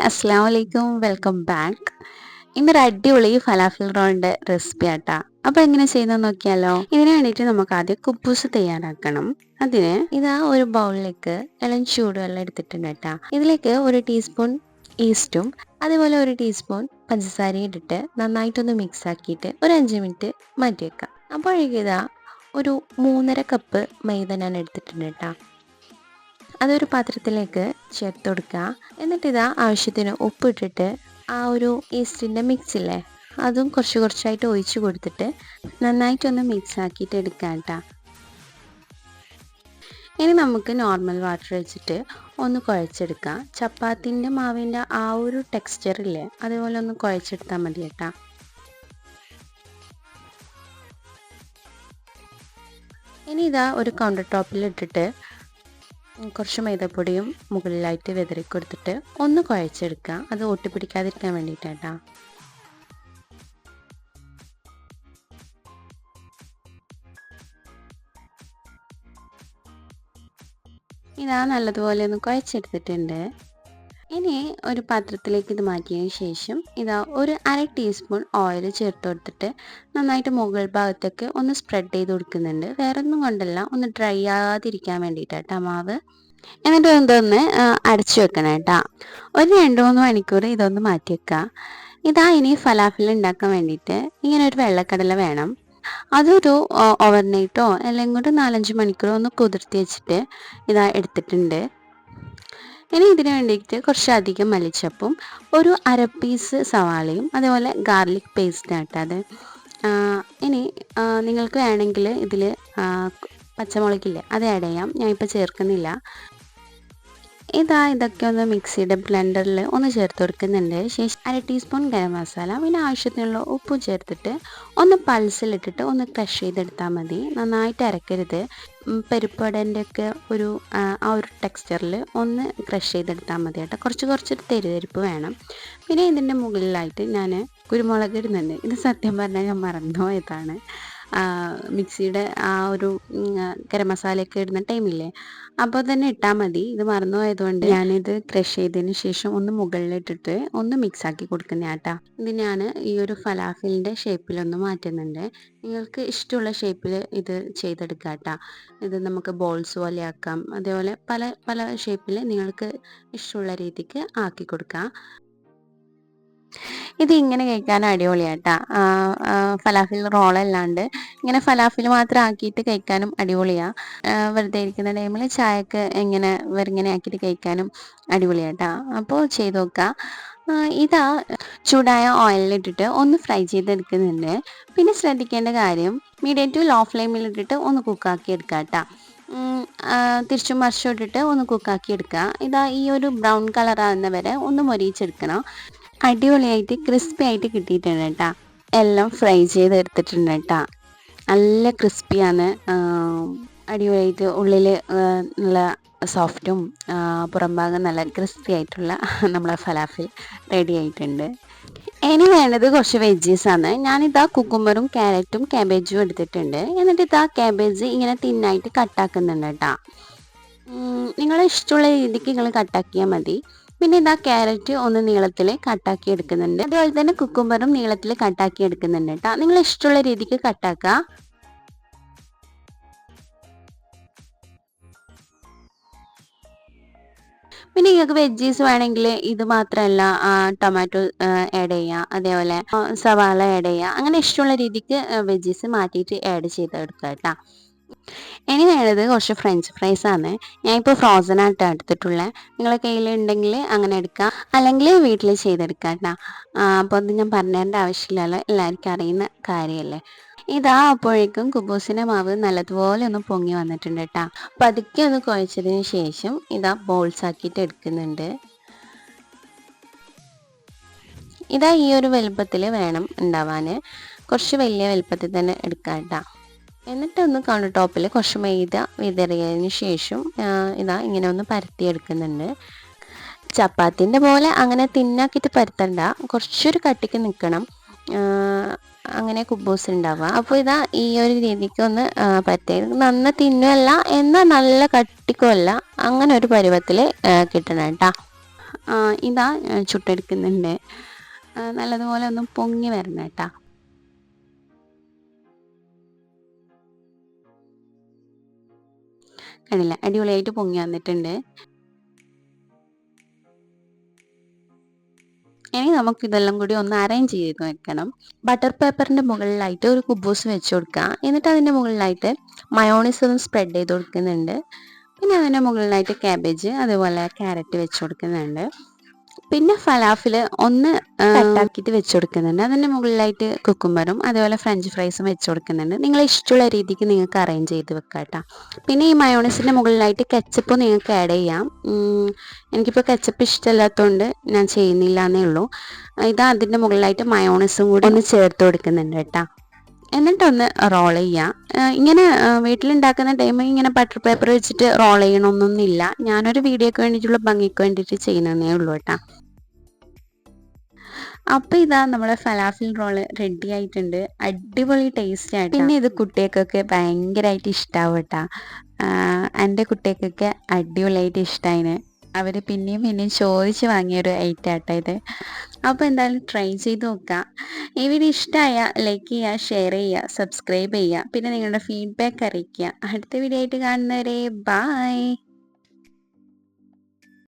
Hi അസ്സാം വലൈക്കും welcome back ഇന്നൊരു അടിപൊളി ഫലാഫിൽ റോളിന്റെ റെസിപ്പി ആട്ടാ. അപ്പോൾ എങ്ങനെ ചെയ്യുന്നത് നോക്കിയാലോ? ഇതിന് വേണ്ടിയിട്ട് നമുക്ക് ആദ്യം കുപ്പൂസ് തയ്യാറാക്കണം. അതിന് ഇതാ ഒരു ബൗളിലേക്ക് ഇളം ചൂടുവെള്ളം എടുത്തിട്ടുണ്ട് കേട്ടാ. ഇതിലേക്ക് ഒരു ടീസ്പൂൺ ഈസ്റ്റും അതേപോലെ ഒരു ടീസ്പൂൺ പഞ്ചസാരയും ഇട്ടിട്ട് നന്നായിട്ടൊന്ന് മിക്സ് ആക്കിയിട്ട് ഒരു അഞ്ച് മിനിറ്റ് മാറ്റി വെക്കാം അപ്പോഴേക്കും ഇതാ ഒരു മൂന്നര കപ്പ് മൈദ ഞാൻ എടുത്തിട്ടുണ്ട് കേട്ടോ. അതൊരു പാത്രത്തിലേക്ക് ചേർത്ത് കൊടുക്കുക. എന്നിട്ട് ഇതാ ആവശ്യത്തിന് ഉപ്പിട്ടിട്ട് ആ ഒരു ഈസ്റ്റിന്റെ മിക്സില്ലേ അതും കുറച്ച് കുറച്ചായിട്ട് ഒഴിച്ചു കൊടുത്തിട്ട് നന്നായിട്ടൊന്ന് മിക്സ് ആക്കിയിട്ട് എടുക്കാം കേട്ടോ ഇനി നമുക്ക് നോർമൽ വാട്ടർ വെച്ചിട്ട് ഒന്ന് കുഴച്ചെടുക്കാം. ചപ്പാത്തിന്റെ മാവിന്റെ ആ ഒരു ടെക്സ്ചർ ഇല്ലേ അതേപോലെ ഒന്ന് കുഴച്ചെടുത്താൽ മതി കേട്ടോ ഇനി ഇതാ ഒരു കൗണ്ടർ ടോപ്പിൽ ഇട്ടിട്ട് കുറച്ച് മൈദപ്പൊടിയും മുകളിലായിട്ട് വിതറി കൊടുത്തിട്ട് ഒന്ന് കുഴച്ചെടുക്കുക. അത് ഒട്ടിപ്പിടിക്കാതിരിക്കാൻ വേണ്ടിയിട്ടാട്ടാ. ഇതാ നല്ലതുപോലെ ഒന്ന് കുഴച്ചെടുത്തിട്ടുണ്ട്. ഇനി ഒരു പാത്രത്തിലേക്ക് ഇത് മാറ്റിയതിന് ശേഷം ഇതാ ഒരു അര ടീസ്പൂൺ ഓയിൽ ചേർത്ത് കൊടുത്തിട്ട് നന്നായിട്ട് മുകൾ ഭാഗത്തൊക്കെ ഒന്ന് സ്പ്രെഡ് ചെയ്ത് കൊടുക്കുന്നുണ്ട്. വേറെ ഒന്നും കൊണ്ടല്ല ഒന്ന് ഡ്രൈ ആകാതിരിക്കാൻ വേണ്ടിയിട്ടാണ് മാവ്. എന്നിട്ട് ഇതൊന്ന് അടച്ചു വെക്കണം കേട്ടോ. ഒരു രണ്ട് മൂന്ന് മണിക്കൂർ ഇതൊന്ന് മാറ്റി വെക്കുക ഇതാ ഇനി ഫലാഫിൽ ഉണ്ടാക്കാൻ വേണ്ടിയിട്ട് ഇങ്ങനെ ഒരു വെള്ളക്കടല വേണം. അതൊരു ഓവർനൈറ്റോ അല്ലെങ്കിൽ നാലഞ്ച് മണിക്കൂറോ ഒന്ന് കുതിർത്തി വെച്ചിട്ട് ഇതാ എടുത്തിട്ടുണ്ട്. ഇനി ഇതിന് വേണ്ടിയിട്ട് കുറച്ചധികം മലിച്ചപ്പും ഒരു അര പീസ് സവാളയും അതേപോലെ ഗാർലിക് പേസ്റ്റ് ആട്ടത് ഇനി നിങ്ങൾക്ക് വേണമെങ്കിൽ ഇതിൽ പച്ചമുളകില്ലേ അത് ആഡ് ചെയ്യാം. ഞാൻ ഇപ്പോൾ ചേർക്കുന്നില്ല. ഇതാ ഇതൊക്കെ ഒന്ന് മിക്സിയുടെ ബ്ലെൻഡറിൽ ഒന്ന് ചേർത്ത് കൊടുക്കുന്നുണ്ട് ശേഷം അര ടീസ്പൂൺ ഗരം മസാല പിന്നെ ആവശ്യത്തിനുള്ള ഉപ്പ് ചേർത്തിട്ട് ഒന്ന് പൾസിലിട്ടിട്ട് ഒന്ന് ക്രഷ് ചെയ്തെടുത്താൽ മതി. നന്നായിട്ട് അരക്കരുത്. പരിപ്പടന്റെ ഒക്കെ ഒരു ആ ഒരു ടെക്സ്ചറിൽ ഒന്ന് ക്രഷ് ചെയ്തെടുത്താൽ മതി കേട്ടോ. കുറച്ച് കുറച്ച് തെരുതെരിപ്പ് വേണം. പിന്നെ ഇതിന്റെ മുകളിലായിട്ട് ഞാൻ കുരുമുളക് ഇടുന്നുണ്ട്. ഇത് സത്യം പറഞ്ഞാൽ ഞാൻ മറന്നു പോയതാണ് മിക്സിയുടെ ആ ഒരു ഗരം മസാലയൊക്കെ ഇടുന്ന ടൈമില്ലേ അപ്പോൾ തന്നെ ഇട്ടാൽ മതി. ഇത് മറന്നു പോയതുകൊണ്ട് ഞാനിത് ക്രഷ് ചെയ്തതിന് ശേഷം ഒന്ന് മുകളിലിട്ടിട്ട് ഒന്ന് മിക്സ് ആക്കി കൊടുക്കുന്ന ആട്ടാ. ഇത് ഞാൻ ഈ ഒരു ഫലാഫിലിന്റെ ഷേപ്പിലൊന്ന് മാറ്റുന്നുണ്ട്. നിങ്ങൾക്ക് ഇഷ്ടമുള്ള ഷേപ്പിൽ ഇത് ചെയ്തെടുക്കാട്ട കേട്ടോ ഇത് നമുക്ക് ബോൾസ് പോലെ ആക്കാം. അതേപോലെ പല പല ഷേപ്പിൽ നിങ്ങൾക്ക് ഇഷ്ടമുള്ള രീതിക്ക് ആക്കി കൊടുക്കാം. ഇത് ഇങ്ങനെ കഴിക്കാൻ അടിപൊളിയാട്ടാ ഫലാഫിൽ റോളല്ലാണ്ട് ഇങ്ങനെ ഫലാഫിൽ മാത്രം ആക്കിയിട്ട് കഴിക്കാനും അടിപൊളിയാ വെറുതെ ഇരിക്കുന്ന ടൈമിൽ ചായക്ക് ഇങ്ങനെ വെറുങ്ങനെ ആക്കിയിട്ട് കഴിക്കാനും അടിപൊളിയാട്ടാ അപ്പോൾ ചെയ്ത് നോക്കാം. ഇതാ ചൂടായ ഓയിലിട്ടിട്ട് ഒന്ന് ഫ്രൈ ചെയ്തെടുക്കുന്നുണ്ട്. പിന്നെ ശ്രദ്ധിക്കേണ്ട കാര്യം മീഡിയം ടു ലോ ഫ്ലെയിമിൽ ഇട്ടിട്ട് ഒന്ന് കുക്കാക്കി എടുക്കാം തിരിച്ചും മറിച്ചും ഇട്ടിട്ട് ഒന്ന് കുക്കാക്കി എടുക്കുക ഇതാ ഈ ഒരു ബ്രൗൺ കളർ ആകുന്നവരെ ഒന്ന് മൊരിയിച്ചെടുക്കണം. അടിപൊളിയായിട്ട് ക്രിസ്പി ആയിട്ട് കിട്ടിയിട്ടുണ്ട് കേട്ടോ എല്ലാം ഫ്രൈ ചെയ്ത് എടുത്തിട്ടുണ്ട് കേട്ടോ നല്ല ക്രിസ്പിയാണ് അടിപൊളിയായിട്ട് ഉള്ളിൽ നല്ല സോഫ്റ്റും പുറം ഭാഗം നല്ല ക്രിസ്പി ആയിട്ടുള്ള നമ്മളെ ഫലാഫിൽ റെഡി ആയിട്ടുണ്ട്. ഇനി വേണ്ടത് കുറച്ച് വെജീസ് ആണ്. ഞാനിതാ കുക്കുമ്പറും ക്യാരറ്റും ക്യാബേജും എടുത്തിട്ടുണ്ട്. എന്നിട്ട് ഇതാ ക്യാബേജ് ഇങ്ങനെ തിന്നായിട്ട് കട്ടാക്കുന്നുണ്ട് കേട്ടോ നിങ്ങളെ ഇഷ്ടമുള്ള രീതിക്ക് നിങ്ങൾ കട്ടാക്കിയാൽ മതി. പിന്നെ ഇതാ ക്യാരറ്റ് ഒന്ന് നീളത്തിൽ കട്ടാക്കി എടുക്കുന്നുണ്ട്. അതുപോലെ തന്നെ കുക്കുംബറും നീളത്തിൽ കട്ടാക്കി എടുക്കുന്നുണ്ട് കേട്ടോ നിങ്ങൾ ഇഷ്ടമുള്ള രീതിക്ക് കട്ടാക്കുക പിന്നെ നിങ്ങൾക്ക് വെജീസ് വേണമെങ്കിൽ ഇത് മാത്രമല്ല ടൊമാറ്റോ ആഡ് ചെയ്യാം. അതേപോലെ സവാള ആഡ് ചെയ്യാം. അങ്ങനെ ഇഷ്ടമുള്ള രീതിക്ക് വെജീസ് മാറ്റിയിട്ട് ആഡ് ചെയ്തെടുക്കുക കേട്ടോ ഇനി വേണ്ടത് കുറച്ച് ഫ്രഞ്ച് ഫ്രൈസ് ആണ്. ഞാനിപ്പോൾ ഫ്രോസൺ ആയിട്ട് എടുത്തിട്ടുള്ളത് നിങ്ങളെ കയ്യിലുണ്ടെങ്കിൽ അങ്ങനെ എടുക്കാം. അല്ലെങ്കിൽ വീട്ടിൽ ചെയ്തെടുക്കാം കേട്ടോ അപ്പോൾ അത് ഞാൻ പറഞ്ഞേണ്ട ആവശ്യമില്ലല്ലോ എല്ലാവർക്കും അറിയുന്ന കാര്യമല്ലേ? ഇതാ അപ്പോഴേക്കും കുബൂസിന്റെ മാവ് നല്ലതുപോലെ ഒന്ന് പൊങ്ങി വന്നിട്ടുണ്ട് കേട്ടോ പതുക്കെ ഒന്ന് കുഴച്ചതിന് ശേഷം ഇതാ ബോൾസ് ആക്കിയിട്ട് എടുക്കുന്നുണ്ട്. ഇതാ ഈ ഒരു വലുപ്പത്തിൽ വേണം ഉണ്ടാവാൻ കുറച്ച് വലിയ വലുപ്പത്തിൽ തന്നെ എടുക്കാം കേട്ടോ എന്നിട്ടൊന്ന് കൗണ്ടർ ടോപ്പിൽ കുറച്ച് മൈദ വിതറിയതിന് ശേഷം ഇതാ ഇങ്ങനെ ഒന്ന് പരത്തിയെടുക്കുന്നുണ്ട്. ചപ്പാത്തിന്റെ പോലെ അങ്ങനെ തിന്നാക്കിയിട്ട് പരത്തണ്ട. കുറച്ചൊരു കട്ടിക്ക് നിൽക്കണം അങ്ങനെ കുബൂസ് ഉണ്ടാവുക. അപ്പോൾ ഇതാ ഈ ഒരു രീതിക്ക് ഒന്ന് പരത്തി. നന്ന തിന്നുമല്ല എന്നാൽ നല്ല കട്ടിക്കുമല്ല അങ്ങനെ ഒരു പരുവത്തിൽ കിട്ടണം കേട്ടോ. ഇതാ ചുട്ടെടുക്കുന്നുണ്ട്. നല്ലതുപോലെ ഒന്ന് പൊങ്ങി വരണം കേട്ടാ. കണ്ടില്ല. അടിപൊളിയായിട്ട് പൊങ്ങി വന്നിട്ടുണ്ട്. ഇനി നമുക്ക് ഇതെല്ലാം കൂടി ഒന്ന് അറേഞ്ച് ചെയ്ത് വെക്കണം. ബട്ടർ പേപ്പറിന്റെ മുകളിലായിട്ട് ഒരു കുബൂസ് വെച്ച് കൊടുക്കുക. എന്നിട്ട് അതിന്റെ മുകളിലായിട്ട് മയോണീസ് ഒന്ന് സ്പ്രെഡ് ചെയ്ത് കൊടുക്കുന്നുണ്ട്. പിന്നെ അതിന്റെ മുകളിലായിട്ട് ക്യാബേജ് അതുപോലെ ക്യാരറ്റ് വെച്ച് കൊടുക്കുന്നുണ്ട്. പിന്നെ ഫലാഫിൽ ഒന്ന് കട്ടാക്കിയിട്ട് വെച്ച് കൊടുക്കുന്നുണ്ട് അതിന്റെ മുകളിലായിട്ട് കുക്കുംബറും അതേപോലെ ഫ്രഞ്ച് ഫ്രൈസും വെച്ച് കൊടുക്കുന്നുണ്ട് നിങ്ങൾ ഇഷ്ടമുള്ള രീതിക്ക് നിങ്ങൾക്ക് അറേഞ്ച് ചെയ്ത് വെക്കാം കേട്ടോ പിന്നെ ഈ മയോണൈസിന്റെ മുകളിലായിട്ട് കെച്ചപ്പ് നിങ്ങൾക്ക് ആഡ് ചെയ്യാം. എനിക്കിപ്പോൾ കെച്ചപ്പ് ഇഷ്ടമല്ലാത്തതുകൊണ്ട് ഞാൻ ചെയ്യുന്നില്ല എന്നേ ഉള്ളൂ ഇത് അതിന്റെ മുകളിലായിട്ട് മയോണൈസും കൂടി ഒന്ന് ചേർത്ത് കൊടുക്കുന്നുണ്ട് കേട്ടോ. എന്നിട്ടൊന്ന് റോൾ ചെയ്യാം. ഇങ്ങനെ വീട്ടിലുണ്ടാക്കുന്ന ടൈം ഇങ്ങനെ ബട്ടർ പേപ്പർ വെച്ചിട്ട് റോൾ ചെയ്യണമെന്നൊന്നുമില്ല ഞാനൊരു വീഡിയോക്ക് വേണ്ടിയിട്ടുള്ള ഭംഗിക്ക് വേണ്ടിയിട്ട് ചെയ്യുന്നതേ ഉള്ളൂ കേട്ടോ. അപ്പോൾ ഇതാ നമ്മുടെ ഫലാഫിൽ റോൾ റെഡി ആയിട്ടുണ്ട്. അടിപൊളി ടേസ്റ്റ് ആയിട്ട് പിന്നെ ഇത് കുട്ടികൾക്കൊക്കെ ഭയങ്കരമായിട്ട് ഇഷ്ടാവും കേട്ടോ. എന്റെ കുട്ടികൾക്കൊക്കെ അടിപൊളിയായിട്ട് ഇഷ്ടമായിന് അവർ പിന്നെയും പിന്നെയും ചോദിച്ച് വാങ്ങിയൊരു ഐറ്റം ആട്ടോ ഇത്. അപ്പോൾ എന്തായാലും ട്രൈ ചെയ്ത് നോക്കുക ഈ വീഡിയോ ഇഷ്ടമായ ലൈക്ക് ചെയ്യുക ഷെയർ ചെയ്യുക സബ്സ്ക്രൈബ് ചെയ്യുക പിന്നെ നിങ്ങളുടെ ഫീഡ്ബാക്ക് അറിയിക്കുക അടുത്ത വീഡിയോ ആയിട്ട് കാണുന്നവരെ ബായ്